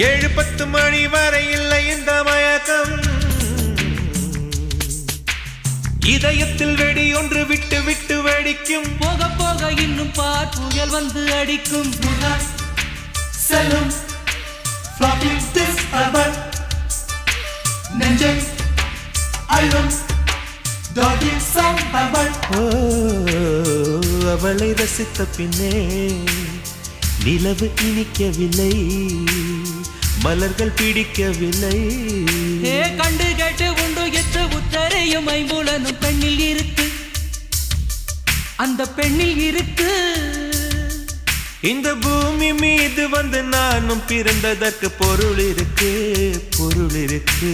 ஏழு பத்து மணி வரை இல்லை இந்த மயக்கம். இதயத்தில் வெடி ஒன்று விட்டு விட்டு வெடிக்கும். போக போக இன்னும் பார் புயல் வந்து அடிக்கும். செல்லும். நெஞ்சை அழும் அவளை ரசித்த பின்னே நிலவு இனிக்கவில்லை. மலர்கள் பிடிக்கவில்லை. கண்டு கேட்டு உண்டு எத்து உத்தரையும் ஐம்புலனும் பெண்ணில் இருக்கு. அந்த பெண்ணில் இருக்கு. இந்த பூமி மீது வந்து நானும் பிறந்ததற்கு பொருள் இருக்கு பொருள் இருக்கு.